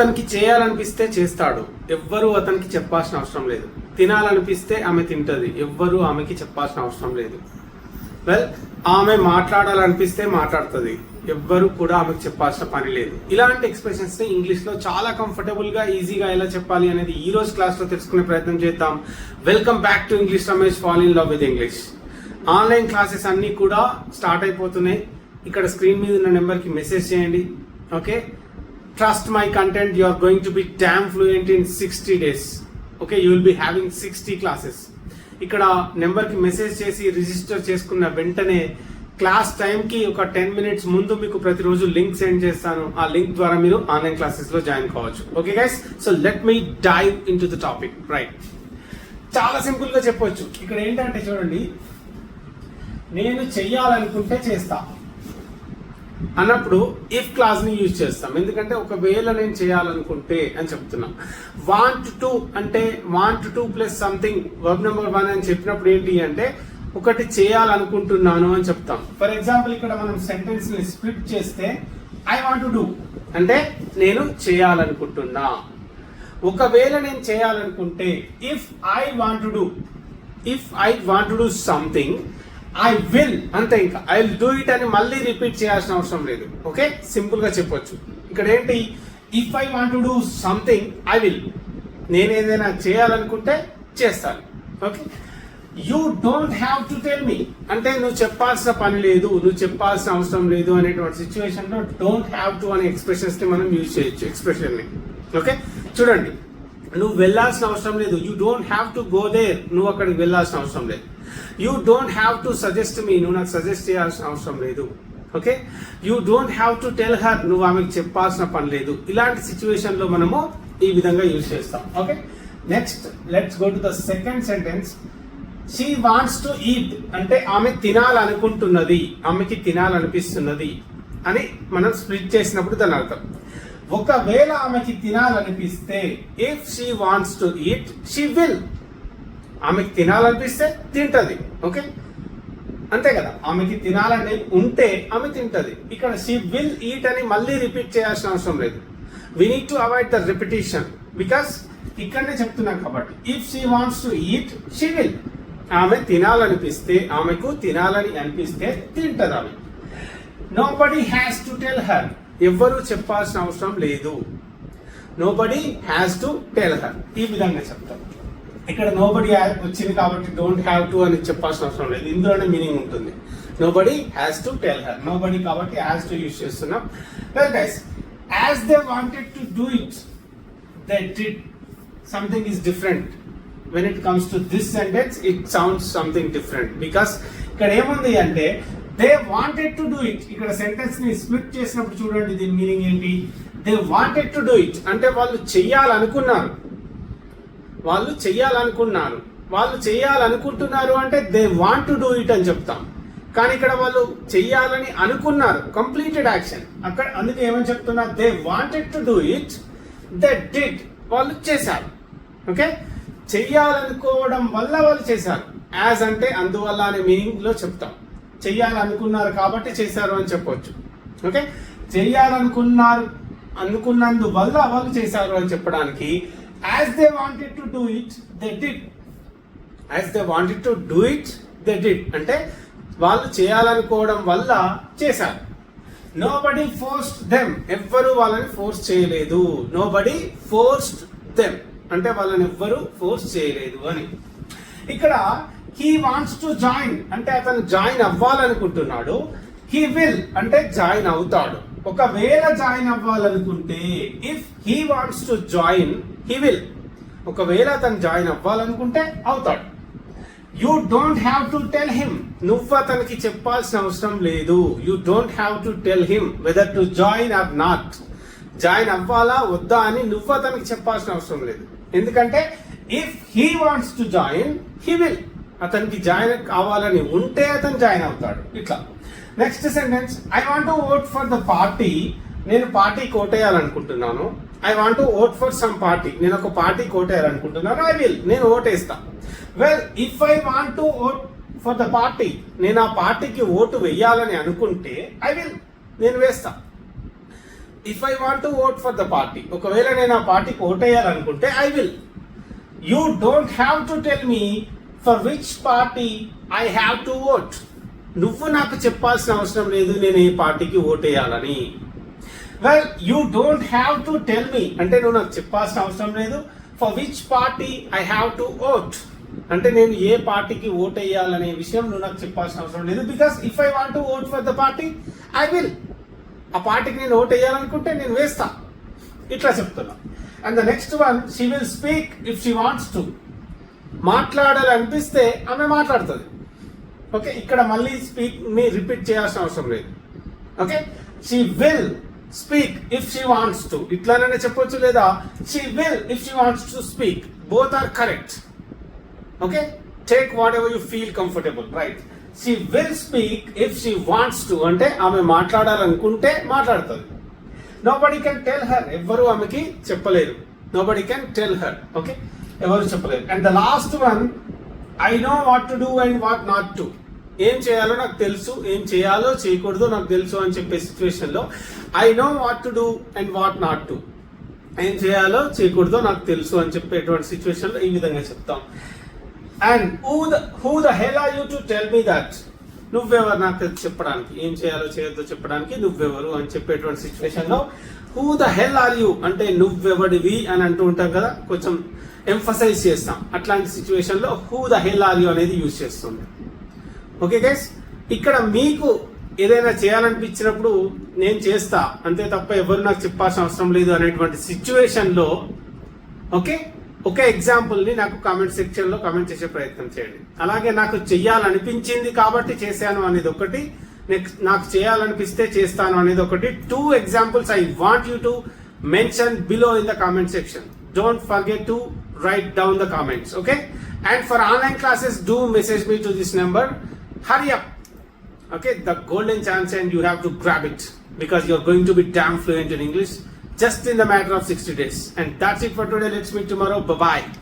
అతనికి చేయాలనిపిస్తే చేస్తాడు. ఎవ్వరు అతనికి చెప్పాల్సిన అవసరం లేదు. తినాలనిపిస్తే ఆమె తింటది. ఎవ్వరు ఆమెకి చెప్పాల్సిన అవసరం లేదు. వెల్ ఆమె మాట్లాడాలనిపిస్తే మాట్లాడుతుంది. ఎవ్వరు కూడా ఆమెకు చెప్పాల్సిన పని లేదు. ఇలాంటి ఎక్స్ప్రెషన్స్ ఇంగ్లీష్లో ఇంగ్లీష్లో చాలా కంఫర్టబుల్గా ఈజీగా ఎలా చెప్పాలి అనేది ఈ రోజు క్లాస్లో తెలుసుకునే ప్రయత్నం చేద్దాం. Welcome back to English Ramesh fall in love with English online classes అన్ని కూడా స్టార్ట్ అయిపోతున్నాయి. ఇక్కడ స్క్రీన్ మీద ఉన్న నెంబర్కి మెసేజ్ చేయండి. Okay trust my content you are going to be damn fluent in sixty days okay you will be having sixty classes ఇక్కడ నెంబర్కి మెసేజ్ చేసి రిజిస్టర్ చేసుకున్న వెంటనే క్లాస్ టైంకి ఒక టెన్ మినిట్స్ ముందు మీకు ప్రతిరోజు లింక్ సెండ్ చేస్తాను. ఆ లింక్ ద్వారా మీరు ఆన్లైన్ క్లాసెస్లో జాయిన్ కావచ్చు. Okay guys so let me dive into the topic right చాలా సింపుల్గా చెప్పొచ్చు. ఇక్కడ ఏంటంటే చూడండి నేను చెయ్యాలనుకుంటే చేస్తా. అన్నప్పుడు ఇఫ్ క్లాజ్ని యూజ్ చేస్తాం. ఎందుకంటే ఒకవేళ నేను చేయాలనుకుంటే అని చెప్తున్నాం. వాంట్ టు అంటే want to plus something verb number one అని చెప్పినప్పుడు ఏంటి అంటే ఒకటి చేయాలనుకుంటున్నాను అని చెప్తాం. ఫర్ ఎగ్జాంపుల్ ఇక్కడ మనం సెంటెన్స్ని స్ప్లిట్ చేస్తే ఐ వాంట్ టు డూ అంటే నేను చేయాలనుకుంటున్నా. ఒకవేళ నేను చేయాలనుకుంటే if I want to do if I want to do something I will అంతే ఇంకా. ఐ విల్ డూ ఇట్ అని మళ్ళీ రిపీట్ చేయాల్సిన అవసరం లేదు. ఓకే సింపుల్గా చెప్పొచ్చు. ఇక్కడ ఏంటి? If I want to do something I will నేను ఏదైనా చేయాలనుకుంటే చేస్తాను. Okay you don't have to tell me అంటే నువ్వు చెప్పాల్సిన పని లేదు నువ్వు చెప్పాల్సిన అవసరం లేదు అనేటువంటి సిచ్యువేషన్లో డోంట్ హ్యావ్ టు అనే ఎక్స్ప్రెషన్స్ని మనం యూజ్ చేయొచ్చు ఎక్స్ప్రెషన్ని. ఓకే చూడండి. నువ్వు వెళ్ళాల్సిన అవసరం లేదు. You don't have to go there నువ్వు అక్కడికి వెళ్ళాల్సిన అవసరం లేదు. You don't have to suggest me నువ్వు నాకు సజెస్ట్ చేయాల్సిన అవసరం లేదు. Okay you don't have to tell her నువ్వు ఆమెకు చెప్పాల్సిన పని లేదు. ఇలాంటి సిచ్యువేషన్లో మనము ఈ విధంగా యూజ్ చేస్తాం. Okay next let's go to the second sentence she wants to eat అంటే ఆమె తినాలనుకుంటున్నది. ఆమెకి తినాలనిపిస్తున్నది. అని మనం స్ప్లిట్ చేసినప్పుడు దాని అర్థం. ఒకవేళ ఆమెకి తినాలనిపిస్తే if she wants to eat she will ఆమెకి తినాలనిపిస్తే తింటది ఓకే అంతే కదా ఆమెకి తినాలని ఉంటే ఆమె తింటది. ఇక్కడ షీ విల్ ఈట్ అని మళ్ళీ రిపీట్ చేయాల్సిన అవసరం లేదు. We need to avoid the repetition because ఇక్కడనే చెప్తున్నాం కాబట్టి if she wants to eat she will ఆమె తినాలనిపిస్తే ఆమెకు తినాలని అనిపిస్తే తింటది ఆమె. Nobody has to tell her ఎవ్వరూ చెప్పాల్సిన అవసరం లేదు. Nobody has to tell her ఈ విధంగా చెప్తాం. ఇక్కడ నోబడి వచ్చింది కాబట్టి డోంట్ హ్యావ్ టు అని చెప్పాల్సిన అవసరం లేదు. ఇందులోనే మీనింగ్ ఉంటుంది. Nobody has to tell her nobody కాబట్టి హ్యాస్ టు యూస్ చేస్తున్నాం. Guys as they wanted to do it they did something is different when it comes to this sentence it sounds something different because ఇక్కడ ఏముంది అంటే they wanted to do it ఇక్కడ సెంటెన్స్ని split చేసినప్పుడు చూడండి దీని meaning ఏంటి? They wanted to do it అంటే వాళ్ళు చెయ్యాలనుకున్నారు. వాళ్ళు చెయ్యాలనుకున్నారు. వాళ్ళు చేయాలనుకుంటున్నారు అంటే they want to do it అని చెప్తాం. కానీ ఇక్కడ వాళ్ళు చెయ్యాలని అనుకున్నారు. కంప్లీటెడ్ యాక్షన్ అక్కడ అందుకే ఏమని చెప్తున్నా? They wanted to do it they did వాళ్ళు చేశారు. ఓకే చెయ్యాలనుకోవడం వల్ల వాళ్ళు చేశారు. యాజ్ అంటే అందువల్ల అనే మీనింగ్లో చెప్తాం. చెయ్యాలనుకున్నారు కాబట్టి చేశారు అని చెప్పొచ్చు. ఓకే? చెయ్యాలనుకున్నారు అనుకున్నందువల్ల వాళ్ళు చేశారు అని చెప్పడానికి as they wanted to do it they did as they wanted to do it they did అంటే వాళ్ళు చేయాలనుకోవడం వల్ల చేశారు. నో బడీ ఫోర్స్డ్ దెమ్ ఎవ్వరు వాళ్ళని ఫోర్స్ చేయలేదు. నో బడీ ఫోర్స్డ్ దెమ్ అంటే వాళ్ళని ఎవ్వరూ ఫోర్స్ చేయలేదు అని. ఇక్కడ హీ వాంట్స్ టు జాయిన్ అంటే అతను జాయిన్ అవ్వాలనుకుంటున్నాడు. హీ విల్ అంటే జాయిన్ అవుతాడు. ఒకవేళ జాయిన్ అవ్వాలనుకుంటే if he wants to join he will ఒకవేళ అతను జాయిన్ అవ్వాలనుకుంటే అవుతాడు. You don't have to tell him నువ్వు అతనికి చెప్పాల్సిన అవసరం లేదు. You don't have to tell him whether to join or not join అవ్వాలా వద్దా అని నువ్వు అతనికి చెప్పాల్సిన అవసరం లేదు. ఎందుకంటే if he wants to join he will అతనికి జాయిన్ కావాలని ఉంటే అతను జాయిన్ అవుతాడు. ఇట్లా. Next sentence I want to vote for the party నేను party కోటేయాలనుకుంటున్నాను. I want to vote for some party నేను ఒక పార్టీ కోటేయాలనుకుంటున్నాను. ఐ విల్ నేను ఓటేస్తా. Well if I want to vote for the party నేను ఆ పార్టీకి ఓటు వెయ్యాలని అనుకుంటే ఐ విల్ నేను వేస్తా. If I want to vote for the party ఒకవేళ నేను ఆ పార్టీకి ఓటేయాలనుకుంటే I will you don't have to tell me for which party I have to vote నువ్వు నాకు చెప్పాల్సిన అవసరం లేదు నేను ఏ పార్టీకి ఓటేయాలని. Well you don't have to tell me అంటే నువ్వు నాకు చెప్పాల్సిన అవసరం లేదు. For which party I have to vote అంటే నేను ఏ పార్టీకి ఓట్ వేయాలనే విషయం నువ్వు నాకు చెప్పాల్సిన అవసరం లేదు. Because if I want to vote for the party I will ఆ పార్టీకి నేను ఓట్ వేయాలనుకుంటే నేను వేస్తా. ఇట్లా చెప్తున్నా. And the next one she will speak if she wants to మాట్లాడాలనిపిస్తే ఆమె మాట్లాడుతుంది. ఓకే ఇక్కడ మళ్ళీ స్పీక్ని రిపీట్ చేయాల్సిన అవసరం లేదు. Okay she will speak if she wants to ఇట్లానే చెప్పొచ్చు లేదా? She will if she wants to speak both are correct okay take whatever you feel comfortable right she will speak if she wants to అంటే ఆమె మాట్లాడాలనుకుంటే మాట్లాడుతుంది. Nobody can tell her ఎవ్వరూ ఆమెకి చెప్పలేరు. Nobody can tell her okay ఎవరు చెప్పలేరు and the last one I know what to do and what not to ఏం చేయాలో నాకు తెలుసు ఏం చేయాలో చేయకూడదు నాకు తెలుసు అని చెప్పే సిచ్యువేషన్లో I know what to do and what not to ఏం చేయాలో చేయకూడదో నాకు తెలుసు అని చెప్పేటువంటి సిచ్యువేషన్లో ఈ విధంగా చెప్తాం. And who the who the hell are you to tell me that నువ్వెవరు నాకు చెప్పడానికి? ఏం చేయాలో చేయొద్దో చెప్పడానికి నువ్వెవరు అని చెప్పేటువంటి సిచ్యువేషన్లో who the hell are you అంటే నువ్వెవడివి అని అంటూ ఉంటాం కదా కొంచెం ఎంఫసైజ్ చేస్తాం. అట్లాంటి సిచ్యువేషన్లో who the hell are you అనేది యూజ్ చేస్తుంది. ఓకే గైస్ ఇక్కడ మీకు ఏదైనా చేయాలనిపించినప్పుడు నేను చేస్తా. అంతే తప్ప ఎవరు నాకు చెప్పాల్సిన అవసరం లేదు అనేటువంటి సిచ్యువేషన్లో ఓకే ఒక ఎగ్జాంపుల్ని నాకు కామెంట్ సెక్షన్లో కామెంట్ చేసే ప్రయత్నం చేయండి. అలాగే నాకు చెయ్యాలనిపించింది కాబట్టి చేశాను అనేది ఒకటి. నాకు చేయాలనిపిస్తే చేస్తాను అనేది ఒకటి. Two examples I want you to mention below in the comment section don't forget to write down the comments okay and for online classes do message me to this number hurry up okay the golden chance and you have to grab it because you're going to be damn fluent in English just in the matter of 60 days. And that's it for today. Let's meet tomorrow. Bye bye